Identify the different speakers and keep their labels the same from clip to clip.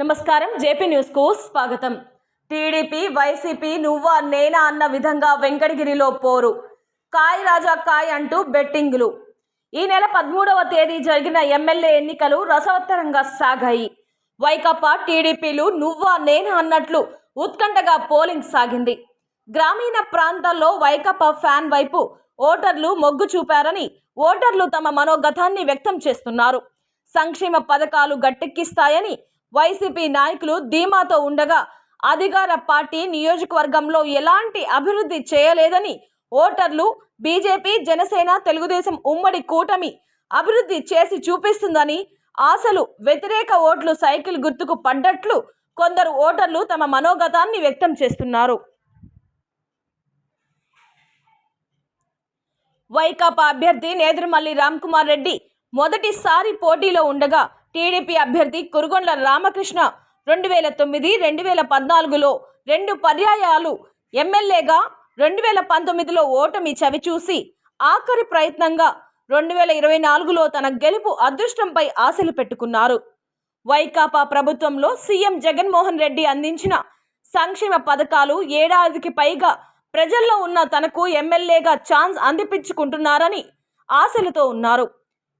Speaker 1: నమస్కారం జేపీ న్యూస్కు స్వాగతం. టీడీపీ వైసీపీ నువ్వా నేనా అన్న విధంగా వెంకటగిరిలో పోరు. కాయ్ రాజా కాయ్ అంటూ బెట్టింగులు. ఈ నెల పదమూడవ తేదీ జరిగిన ఎమ్మెల్యే ఎన్నికలు రసవత్తరంగా సాగాయి. వైకాపా టీడీపీలు నువ్వా నేనా అన్నట్లు ఉత్కంఠగా పోలింగ్ సాగింది. గ్రామీణ ప్రాంతాల్లో వైకాపా ఫ్యాన్ వైపు ఓటర్లు మొగ్గు చూపారని ఓటర్లు తమ మనోగతాన్ని వ్యక్తం చేస్తున్నారు. సంక్షేమ పథకాలు గట్టెక్కిస్తాయని వైసీపీ నాయకులు ధీమాతో ఉండగా అధికార పార్టీ నియోజకవర్గంలో ఎలాంటి అభివృద్ధి చేయలేదని ఓటర్లు బీజేపీ జనసేన తెలుగుదేశం ఉమ్మడి కూటమి అభివృద్ధి చేసి చూపిస్తుందని ఆశలు వ్యతిరేక ఓట్లు సైకిల్ గుర్తుకు పడ్డట్లు కొందరు ఓటర్లు తమ మనోగతాన్ని వ్యక్తం చేస్తున్నారు. వైకాపా అభ్యర్థి నేదురుమల్లి రామ్కుమార్ రెడ్డి మొదటిసారి పోటీలో ఉండగా టీడీపీ అభ్యర్థి కురుగొండ్ల రామకృష్ణ రెండు వేల తొమ్మిది రెండు వేల పద్నాలుగులో రెండు పర్యాయాలు ఎమ్మెల్యేగా రెండు వేల పంతొమ్మిదిలో ఓటమి చవిచూసి ఆఖరి ప్రయత్నంగా రెండు వేల ఇరవై నాలుగులో తన గెలుపు అదృష్టంపై ఆశలు పెట్టుకున్నారు. వైకాపా ప్రభుత్వంలో సీఎం జగన్మోహన్ రెడ్డి అందించిన సంక్షేమ పథకాలు ఏడాదికి పైగా ప్రజల్లో ఉన్న తనకు ఎమ్మెల్యేగా ఛాన్స్ అందిపించుకుంటున్నారని ఆశలతో ఉన్నారు.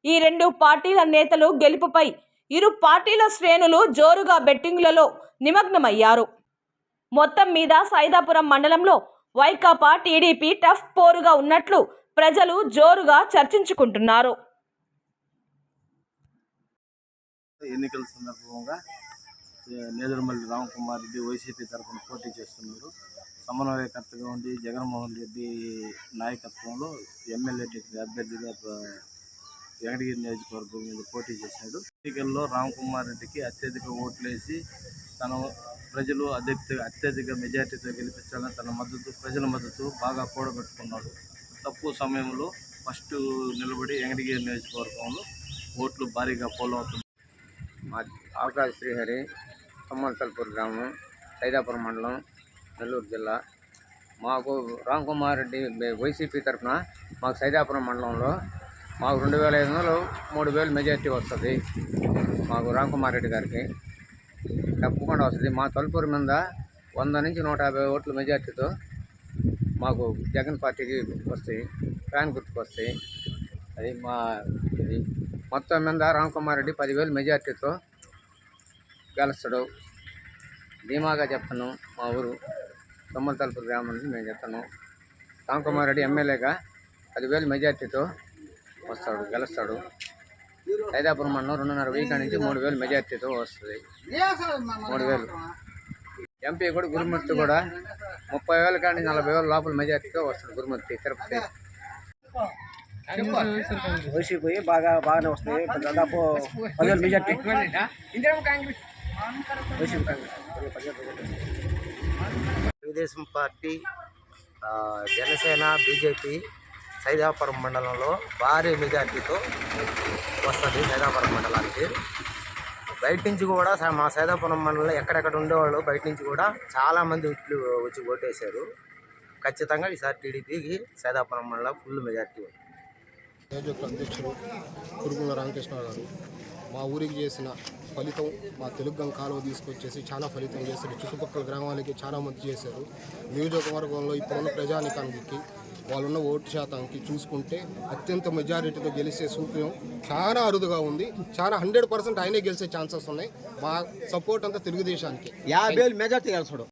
Speaker 1: ఈ రెండు పార్టీల నేతలు గెలుపుపై ఇరు పార్టీల శ్రేణులు జోరుగా బెట్టింగులలో నిమగ్నమయ్యారు. మొత్తం మీద సైదాపురం మండలంలో వైకాపా టీడీపీ టఫ్ పోరుగా ఉన్నట్లు ప్రజలు జోరుగా చర్చించుకుంటున్నారు.
Speaker 2: ఎన్నికల సందర్భంగా నేదురుమల్లి రామకుమార్ రెడ్డి వైసీపీ తరఫున పోటీ చేస్తున్నారు. సమన్వయకర్తగా ఉండి జగన్మోహన్ రెడ్డి నాయకత్వంలో ఎమ్మెల్యే అభ్యర్థిగా వెంకటగిరి నియోజకవర్గం మీద పోటీ చేశాడు. ఎన్నికల్లో రామకుమార్ రెడ్డికి అత్యధిక ఓట్లేసి తను ప్రజలు అత్యధిక అత్యధిక మెజార్టీతో గెలిపించాలని తన మద్దతు ప్రజల మద్దతు బాగా కూడబెట్టుకున్నాడు తక్కువ సమయంలో ఫస్ట్ నిలబడి వెంకటగిరి నియోజకవర్గంలో ఓట్లు భారీగా పోలవుతుంది
Speaker 3: మా ఆకాశ శ్రీహరి తమ్మలతల్పూర్ గ్రామం సైదాపురం మండలం నెల్లూరు జిల్లా. మాకు రామ్ కుమార్ రెడ్డి వైసీపీ తరఫున మాకు సైదాపురం మండలంలో మాకు రెండు వేల ఐదు వందలు మూడు వేలు మెజార్టీ వస్తుంది. మాకు రామ్ కుమార్ రెడ్డి గారికి. తప్పకుండా వస్తుంది. మా తలుపూరు మీద వంద నుంచి నూట యాభై ఓట్ల మెజార్టీతో మాకు జగన్ పార్టీకి వస్తాయి ఫ్యాన్ గుర్తుకు వస్తాయి. అది మా ఇది మొత్తం మీద రామ్కుమార్ రెడ్డి పదివేలు మెజార్టీతో గెలుస్తాడు. ధీమాగా చెప్తాను మా ఊరు తొమ్మల తొమ్మలతలుపు గ్రామం నుంచి మేము చెప్తాను. రామ్ కుమార్ రెడ్డి ఎమ్మెల్యేగా పదివేలు మెజార్టీతో వస్తాడు గెలుస్తాడు. సైదాపురం మండలం రెండున్నర వెయ్యి నుంచి మూడు వేలు మెజార్టీతో వస్తుంది. మూడు వేలు. ఎంపీ కూడా గురుమూర్తి కూడా ముప్పై వేల కాడి నుంచి నలభై వేల లోపల మెజార్టీతో వస్తాడు గురుమూర్తి తిరుపతి.
Speaker 4: వైసీపీ బాగా బాగానే వస్తాయి. దాదాపు పదివేలు majority. YCP Congress.
Speaker 5: Telugu Desam party Janasena BJP Saidapuram మండలంలో భారీ మెజార్టీతో వస్తుంది సైదాపురం మండలానికి. బయట నుంచి కూడా స- మా సైదాపురం మండలంలో ఎక్కడెక్కడ ఉండేవాళ్ళు బయట నుంచి కూడా చాలామంది వచ్చి వచ్చి ఓటేశారు. ఖచ్చితంగా ఈసారి టీడీపీకి సైదాపురం మండలం ఫుల్ మెజార్టీ ఉంది.
Speaker 6: నియోజక అధ్యక్షులు కురుగుల రామకృష్ణ గారు. మా ఊరికి చేసిన ఫలితం మా తెలుగు కాలువ తీసుకొచ్చేసి చాలా ఫలితం చేశారు. చుట్టుపక్కల గ్రామాలకి చాలా మంది చేశారు. నియోజకవర్గంలో ఇప్పుడున్న ప్రజానికానికి వాళ్ళున్న ఓటు శాతానికి చూసుకుంటే అత్యంత మెజారిటీతో గెలిచే సూత్రం చాలా అరుదుగా ఉంది. చాలా హండ్రెడ్ పర్సెంట్ ఆయనే గెలిచే ఛాన్సెస్ ఉన్నాయి. మా సపోర్ట్ అంతా తెలుగుదేశానికి.
Speaker 4: యాభై వేలు మెజార్టీ గెలుస్తాడు